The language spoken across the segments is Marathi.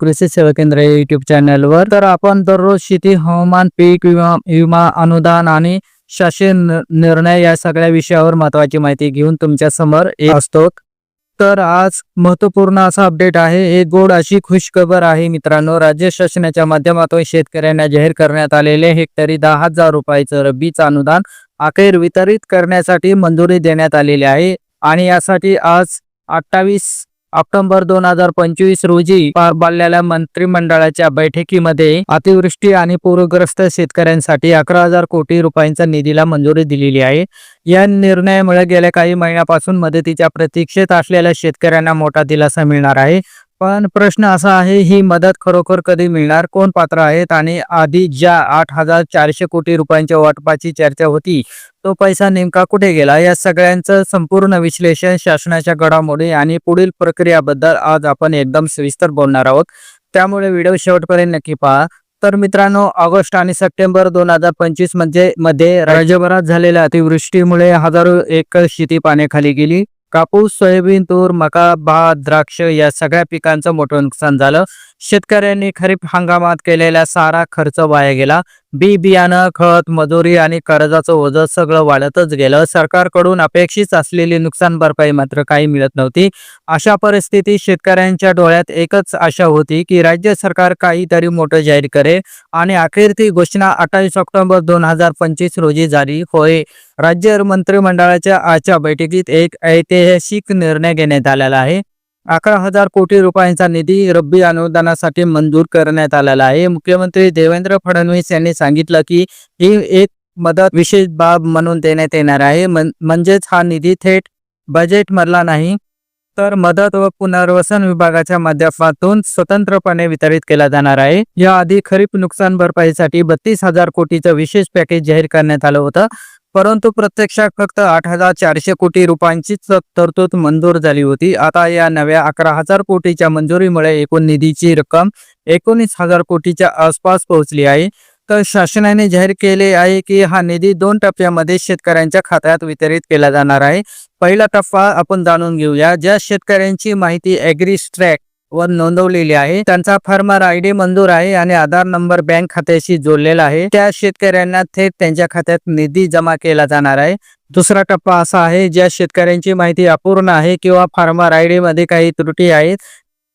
कृषी सेवा केंद्र या युट्यूब चॅनलवर तर आपण दररोज शेती हवामान पीक विमा विमा अनुदान आणि शासन निर्णय या सगळ्या विषयावर महत्वाची माहिती घेऊन तुमच्यासमोर येत असतो. तर आज महत्त्वपूर्ण असा अपडेट आहे एक गोड अशी खुशखबर आहे मित्रांनो. राज्य शासनाच्या माध्यमातून शेतकऱ्यांना जाहीर करण्यात आलेले हेक्टरी दहा हजार रुपयाचं रब्बीचं अनुदान अखेर वितरित करण्यासाठी मंजुरी देण्यात आलेली आहे. आणि यासाठी आज अठ्ठावीस ऑक्टोबर दोन हजार पंचवीस रोजी पार पाडलेल्या मंत्रिमंडळाच्या बैठकीमध्ये अतिवृष्टी आणि पूरग्रस्त शेतकऱ्यांसाठी अकरा हजार कोटी रुपयांच्या निधीला मंजुरी दिलेली आहे. या निर्णयामुळे गेल्या काही महिन्यापासून मदतीच्या प्रतीक्षेत असलेल्या शेतकऱ्यांना मोठा दिलासा मिळणार आहे. पण प्रश्न असा आहे ही मदत खरोखर कधी मिळणार? कोण पात्र आहेत? आणि आधी ज्या आठ हजार चारशे कोटी रुपयांच्या वाटपाची चर्चा होती तो पैसा नेमका कुठे गेला? या सगळ्यांचं संपूर्ण विश्लेषण शासनाच्या घडामोडी आणि पुढील प्रक्रियाबद्दल आज आपण एकदम सविस्तर बोलणार आहोत. त्यामुळे व्हिडिओ शेवटपर्यंत नक्की पहा. तर मित्रांनो ऑगस्ट आणि सप्टेंबर दोन हजार पंचवीस म्हणजे मध्ये राज्यभरात झालेल्या अतिवृष्टीमुळे हजारो एकर शेती पाण्याखाली गेली. कापूस सोयाबीन तूर मका भात द्राक्ष या सगळ्या पिकांचं मोठं नुकसान झालं. शेतकऱ्यांनी खरीप हंगामात केलेला सारा खर्च वाया गेला. बी बियाणं खत मजुरी आणि कर्जाचं ओझं सगळं वाढतच गेलं. सरकारकडून अपेक्षित असलेली नुकसान भरपाई मात्र काही मिळत नव्हती. अशा परिस्थितीत शेतकऱ्यांच्या डोळ्यात एकच आशा होती की राज्य सरकार काहीतरी मोठं जाहीर करे आणि अखेर ती घोषणा अठ्ठावीस ऑक्टोबर दोन हजार पंचवीस रोजी जारी होय. राज्य मंत्रिमंडळाच्या आजच्या बैठकीत एक ऐतिहासिक निर्णय घेण्यात आलेला आहे. अकरा हजार कोटी रुपयांचा निधी रब्बी अनुदानासाठी मंजूर करण्यात आलेला आहे. मुख्यमंत्री देवेंद्र फडणवीस यांनी सांगितलं की ही एक मदत विशेष बाब म्हणून देण्यात येणार आहे. म्हणजेच हा निधी थेट बजेट मधला नाही तर मदत व पुनर्वसन विभागाच्या माध्यमातून स्वतंत्रपणे वितरित केला जाणार आहे. याआधी खरीप नुकसान भरपाईसाठी बत्तीस हजार कोटीचं विशेष पॅकेज जाहीर करण्यात आलं होतं. परंतु प्रत्यक्षात फक्त आठ हजार चारशे कोटी रुपयांचीच तरतूद मंजूर झाली होती. आता या नव्या अकरा हजार कोटीच्या मंजुरीमुळे एकूण निधीची रक्कम एकोणीस हजार कोटीच्या आसपास पोहोचली आहे. तर शासनाने जाहीर केले आहे की हा निधी दोन टप्प्यामध्ये शेतकऱ्यांच्या खात्यात वितरित केला जाणार आहे. पहिला टप्पा आपण जाणून घेऊया. ज्या शेतकऱ्यांची माहिती ॲग्रीस्ट्रॅक वर नोंदवलेली आहे. त्यांचा फार्मर आय डी मंजूर आहे आणि आधार नंबर बँक खात्याशी जोडलेला आहे. त्या शेतकऱ्यांना थेट त्यांच्या खात्यात निधी जमा केला जाणार आहे. दुसरा टप्पा असा आहे ज्या शेतकऱ्यांची माहिती अपूर्ण आहे किंवा फार्मर आय डी मध्ये काही त्रुटी आहेत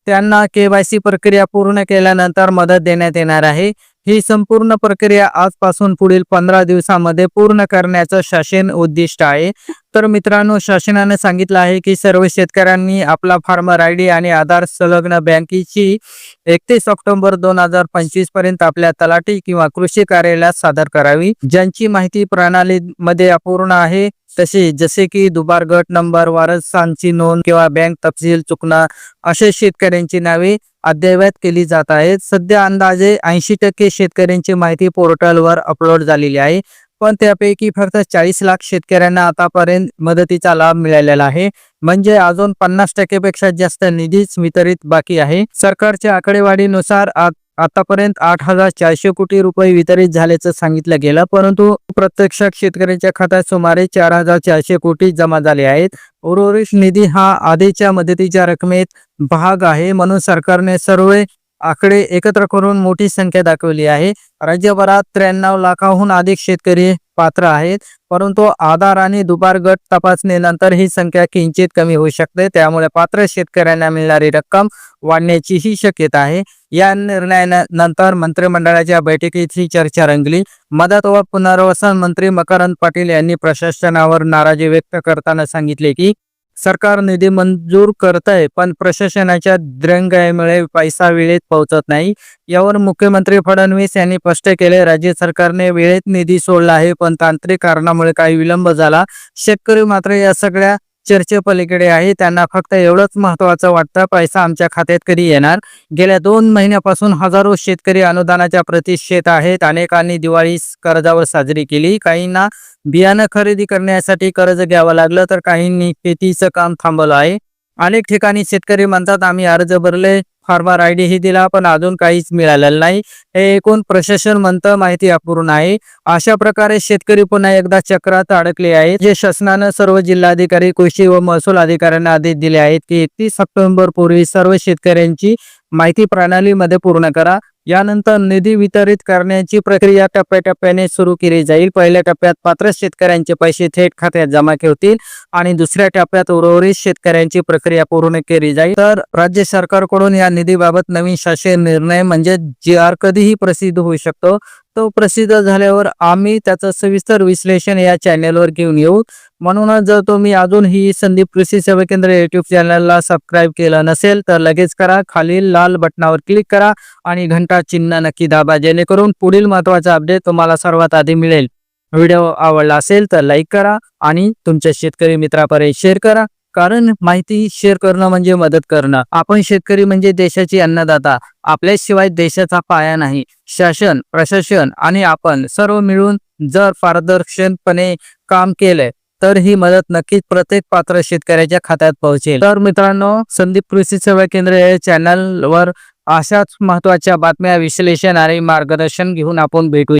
त्यांना केवायसी प्रक्रिया पूर्ण केल्यानंतर मदत देण्यात येणार आहे. ही संपूर्ण प्रक्रिया आजपासून पुढील पंधरा दिवसामध्ये पूर्ण करण्याचं शासन उद्दिष्ट आहे. तर मित्रांनो शासनाने सांगितलं आहे की सर्व शेतकऱ्यांनी आपला फार्मर आय डी आणि आधार संलग्न बँकेची एकतीस ऑक्टोबर दोन हजार पंचवीसपर्यंत आपल्या तलाठी किंवा कृषी कार्यालयात सादर करावी. ज्यांची माहिती प्रणालीमध्ये अपूर्ण आहे तसे जसे की दुबार गट नंबर वारसांची नोंद किंवा बँक तपशील चुकणं असे शेतकऱ्यांची नावे अद्ययावत केली जात आहेत. सध्या अंदाजे ऐंशी टक्के शेतकऱ्यांची माहिती पोर्टलवर अपलोड झालेली आहे. पण त्यापैकी फक्त चाळीस लाख शेतकऱ्यांना आतापर्यंत मदतीचा लाभ मिळालेला आहे. म्हणजे अजून पन्नास टक्केपेक्षा जास्त निधीच वितरित बाकी आहे. सरकारच्या आकडेवारीनुसार आज आतापर्यंत आठ हजार चारशे कोटी रुपये वितरित झाल्याचं सांगितलं गेलं परंतु प्रत्यक्षात शेतकऱ्यांच्या खात्यात सुमारे चार हजार चारशे कोटी जमा झाले आहेत. उर्वरित निधी हा आधीच्या मदतीच्या रकमेत भाग आहे म्हणून सरकारने सर्व आकडे एकत्र करून मोठी संख्या दाखवली आहे. राज्यभरात त्र्याण्णव लाखाहून अधिक शेतकरी पात्र आहेत परंतु आधार आणि दुपार गट तपासणीनंतर ही संख्या किंचित कमी होऊ शकते. त्यामुळे पात्र शेतकऱ्यांना मिळणारी रक्कम वाढण्याचीही शक्यता आहे. या निर्णयानंतर मंत्रिमंडळाच्या बैठकीत ही चर्चा रंगली. मदत व पुनर्वसन मंत्री मकरंद पाटील यांनी प्रशासनावर नाराजी व्यक्त करताना सांगितले की सरकार निधी मंजूर करत आहे पण प्रशासनाच्या द्रंगाईमुळे पैसा वेळेत पोहोचत नाही. यावर मुख्यमंत्री फडणवीस यांनी स्पष्ट केले राज्य सरकारने वेळेत निधी सोडला आहे पण तांत्रिक कारणामुळे काही विलंब झाला. शेतकरी मात्र या सगळ्या चर्चेपलीकडे आहे. त्यांना फक्त एवढंच महत्वाचं वाटतं पैसा आमच्या खात्यात कधी येणार? गेल्या दोन महिन्यापासून हजारो शेतकरी अनुदानाच्या प्रतिष्ठेत आहेत. अनेकांनी दिवाळी कर्जावर साजरी केली. काहींना बियाणं खरेदी करण्यासाठी कर्ज घ्यावं लागलं तर काहींनी शेतीचं काम थांबवलं आहे. अनेक ठिकाणी शेतकरी म्हणतात आम्ही अर्ज भरले फार्मर आय डी ही दिला पण अजून काहीच मिळालेलं नाही. हे एकूण प्रशासन म्हणतं माहिती अपूर्ण आहे. अशा प्रकारे शेतकरी पुन्हा एकदा चक्रात अडकले आहेत. जे शासनानं सर्व जिल्हाधिकारी कृषी व महसूल अधिकाऱ्यांना आदेश दिले आहेत की एकतीस सप्टेंबर पूर्वी सर्व शेतकऱ्यांची माहिती प्रणालीमध्ये पूर्ण करा. यानंतर निधी वितरित करण्याची प्रक्रिया टप्प्याटप्प्याने सुरू केली जाईल. पहिल्या टप्प्यात पात्र शेतकऱ्यांचे पैसे थेट खात्यात जमा होतील आणि दुसऱ्या टप्प्यात उर्वरित शेतकऱ्यांची प्रक्रिया पूर्ण केली जाईल. तर राज्य सरकारकडून या निधीबाबत नवीन शासन निर्णय म्हणजे जी आर कधीही प्रसिद्ध होऊ शकतो. तो प्रसिद्ध झाल्यावर आम्ही त्याचं सविस्तर विश्लेषण या चॅनेलवर घेऊन येऊ. म्हणूनच जर तुम्ही अजून ही संदीप कृषी सेवा केंद्र युट्यूब चॅनलला सबस्क्राईब केलं नसेल तर लगेच करा. खालील लाल बटनावर क्लिक करा आणि घंटा चिन्ह नक्की दाबा जेणेकरून पुढील महत्त्वाचा अपडेट तुम्हाला सर्वात आधी मिळेल. व्हिडिओ आवडला असेल तर लाईक करा आणि तुमच्या शेतकरी मित्रापर्यंत शेअर करा. कारण माहिती शेअर करणं म्हणजे मदत करणं. आपण शेतकरी म्हणजे देशाची अन्नदाता. आपल्याशिवाय देशाचा पाया नाही. शासन प्रशासन आणि आपण सर्व मिळून जर पारदर्शकपणे काम केलंय तर ही मदत नक्कीच प्रत्येक पात्र शेतकऱ्याच्या खात्यात पोहोचेल. तर मित्रांनो संदीप कृषी सेवा केंद्र या चॅनलवर अशाच महत्त्वाच्या बातम्या विश्लेषण आणि मार्गदर्शन घेऊन आपण भेटू.